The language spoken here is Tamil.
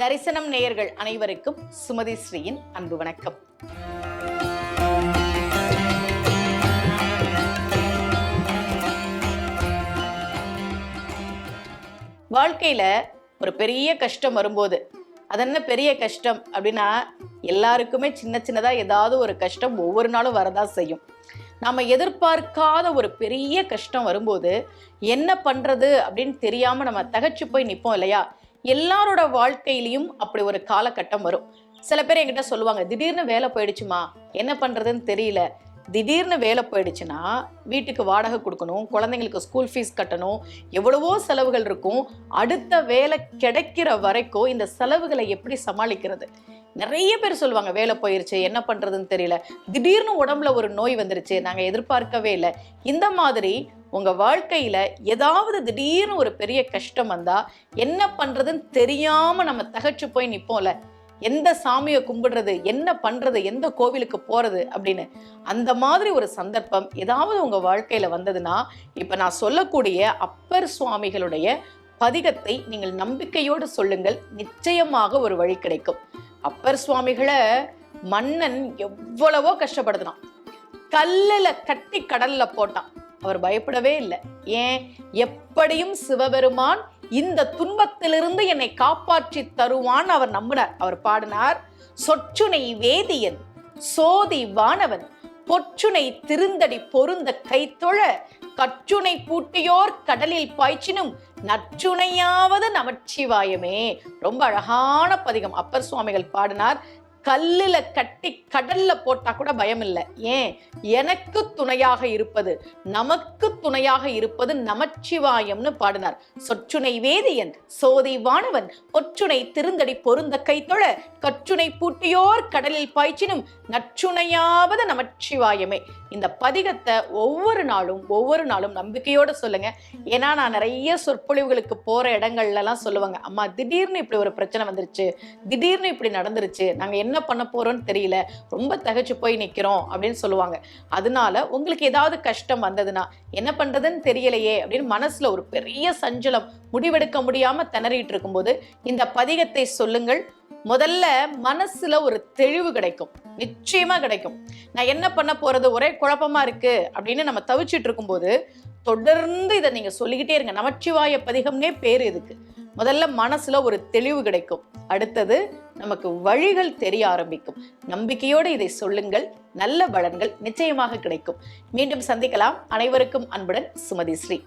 தரிசனம் நேயர்கள் அனைவருக்கும் சுமதி ஸ்ரீயின் அன்பு வணக்கம். வாழ்க்கையில ஒரு பெரிய கஷ்டம் வரும்போது அது என்ன பெரிய கஷ்டம் அப்படின்னா எல்லாருக்குமே சின்ன சின்னதா ஏதாவது ஒரு கஷ்டம் ஒவ்வொரு நாளும் வரதா செய்யும். நாம எதிர்பார்க்காத ஒரு பெரிய கஷ்டம் வரும்போது என்ன பண்றது அப்படின்னு தெரியாம நம்ம தகச்சு போய் நிற்போம் இல்லையா? எல்லாரோட வாழ்க்கையிலையும் அப்படி ஒரு காலகட்டம் வரும். சில பேர் என்கிட்ட சொல்லுவாங்க திடீர்னு வேலை போயிடுச்சுமா? என்ன பண்ணுறதுன்னு தெரியல. திடீர்னு வேலை போயிடுச்சுன்னா வீட்டுக்கு வாடகை கொடுக்கணும் குழந்தைங்களுக்கு ஸ்கூல் ஃபீஸ் கட்டணும் எவ்வளவோ செலவுகள் இருக்கும். அடுத்த வேலை கிடைக்கிற வரைக்கும் இந்த செலவுகளை எப்படி சமாளிக்கிறது? நிறைய பேர் சொல்லுவாங்க வேலை போயிருச்சு என்ன பண்றதுன்னு தெரியல. திடீர்னு உடம்புல ஒரு நோய் வந்துருச்சு நாங்க எதிர்பார்க்கவே இல்லை. இந்த மாதிரி உங்க வாழ்க்கையில ஏதாவது திடீர்னு ஒரு பெரிய கஷ்டம் வந்தா என்ன பண்றதுன்னு தெரியாம நம்ம தகச்சு போய் நிப்போம்ல. எந்த சாமியை கும்பிடுறது என்ன பண்றது எந்த கோவிலுக்கு போறது அப்படின்னு. அந்த மாதிரி ஒரு சந்தர்ப்பம் ஏதாவது உங்க வாழ்க்கையில வந்ததுன்னா இப்ப நான் சொல்லக்கூடிய அப்பர் சுவாமிகளுடைய பதிகத்தை நீங்கள் நம்பிக்கையோடு சொல்லுங்கள். நிச்சயமாக ஒரு வழி கிடைக்கும். அப்பர் சுவாமிகளை மன்னன் எவ்வளவோ கஷ்டப்படுத்தினான். கல்லில் கட்டி கடல்ல போட்டான். அவர் பயப்படவே இல்லை. ஏன்? எப்படியும் சிவபெருமான் இந்த துன்பத்திலிருந்து என்னை காப்பாற்றி தருவான் அவர் நம்பினார். அவர் பாடினார் சொற்றுனை வேதியன் சோதி வானவன் பொற்றுனை திருந்தடி பொருந்த கைத்தொழ கற்றுனை பூட்டியோர் கடலில் பாய்ச்சினும் நற்றுணையாவது நமச்சிவாயமே. ரொம்ப அழகான பதிகம். அப்பர் சுவாமிகள் பாடினார். கல்லுல கட்டி கடல்ல போட்டா கூட பயம் இல்லை. ஏன்? எனக்கு துணையாக இருப்பது நமக்கு துணையாக இருப்பது நமச்சிவாயம்னு பாடினார். சொற்றுனை வேதியன் சோதை வானவன் ஒற்றுனை திருந்தடி பொருந்த கைத்தொழ கற்றுனை பூட்டியோர் கடலில் பாய்ச்சினும் நற்றுணையாவது நமச்சிவாயமே. இந்த பதிகத்தை ஒவ்வொரு நாளும் ஒவ்வொரு நாளும் நம்பிக்கையோட சொல்லுங்க. ஏன்னா நான் நிறைய சொற்பொழிவுகளுக்கு போற இடங்கள்ல எல்லாம் சொல்லுவாங்க அம்மா திடீர்னு இப்படி ஒரு பிரச்சனை வந்துருச்சு திடீர்னு இப்படி நடந்துருச்சு நாங்க என்ன என்ன பண்ண போறோம்னு தெரியல. ரொம்ப தகச்சு போய் நிக்கிறோம் அப்படின்னு சொல்லுவாங்க. அதனால உங்களுக்கு ஏதாவது கஷ்டம் வந்ததுன்னா என்ன பண்றதுன்னு தெரியலையே அப்படின்னு மனசுல ஒரு பெரிய சஞ்சலம் முடிவெடுக்க முடியாம திணறிட்டு இருக்கும்போது இந்த பதிகத்தை சொல்லுங்கள். முதல்ல மனசுல ஒரு தெளிவு கிடைக்கும். நிச்சயமா கிடைக்கும். நான் என்ன பண்ண போறது? ஒரே குழப்பமா இருக்கு அப்படின்னு நம்ம தவிச்சிட்டு இருக்கும்போது தொடர்ந்து இதை நீங்க சொல்லிக்கிட்டே இருங்க. நமச்சிவாய பதிகம்னே பேர் இதுக்கு. முதல்ல மனசுல ஒரு தெளிவு கிடைக்கும். அடுத்தது நமக்கு வழிகள் தெரிய ஆரம்பிக்கும். நம்பிக்கையோடு இதை சொல்லுங்கள். நல்ல பலன்கள் நிச்சயமாக கிடைக்கும். மீண்டும் சந்திக்கலாம். அனைவருக்கும் அன்புடன் சுமதி ஸ்ரீ.